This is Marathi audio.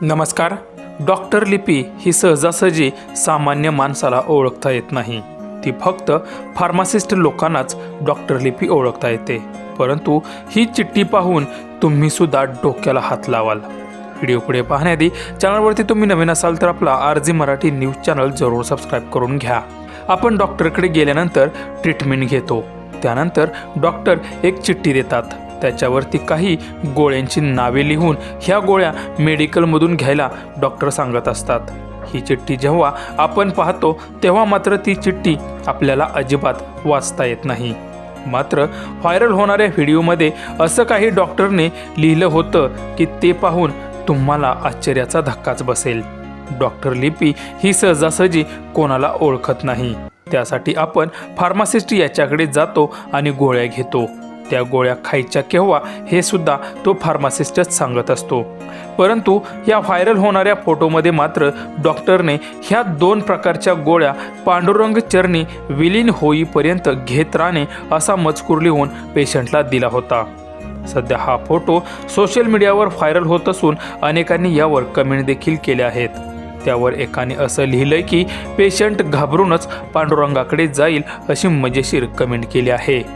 नमस्कार. डॉक्टर लिपी ही सहजासहजी सामान्य माणसाला ओळखता येत नाही. ती फक्त फार्मासिस्ट लोकांनाच डॉक्टर लिपी ओळखता येते. परंतु ही चिठ्ठी पाहून तुम्ही सुद्धा डोक्याला हात लावाल. व्हिडिओ पुढे पाहण्याआधी चॅनलवरती तुम्ही नवीन असाल तर आपला आरजी मराठी न्यूज चॅनल जरूर सबस्क्राईब करून घ्या. आपण डॉक्टरकडे गेल्यानंतर ट्रीटमेंट घेतो. त्यानंतर डॉक्टर एक चिठ्ठी देतात. त्याच्यावरती काही गोळ्यांची नावे लिहून ह्या गोळ्या मेडिकलमधून घ्यायला डॉक्टर सांगत असतात. ही चिठ्ठी जेव्हा आपण पाहतो तेव्हा मात्र ती चिठ्ठी आपल्याला अजिबात वाचता येत नाही. मात्र व्हायरल होणाऱ्या व्हिडिओमध्ये असं काही डॉक्टरने लिहिलं होतं की ते पाहून तुम्हाला आश्चर्याचा धक्काच बसेल. डॉक्टर लिपी ही सहजासहजी कोणाला ओळखत नाही. त्यासाठी आपण फार्मासिस्ट याच्याकडे जातो आणि गोळ्या घेतो. त्या गोळ्या खायच्या केव्हा हे सुद्धा तो फार्मासिस्टच सांगत असतो. परंतु या व्हायरल होणाऱ्या फोटोमध्ये मात्र डॉक्टरने ह्या दोन प्रकारच्या गोळ्या पांडुरंग चरणी विलीन होईपर्यंत घेत राहणे असा मजकूर लिहून पेशंटला दिला होता. सध्या हा फोटो सोशल मीडियावर व्हायरल होत असून अनेकांनी यावर कमेंट देखील केल्या आहेत. त्यावर एकाने असं लिहिलंय की पेशंट घाबरूनच पांडुरंगाकडे जाईल अशी मजेशीर कमेंट केली आहे.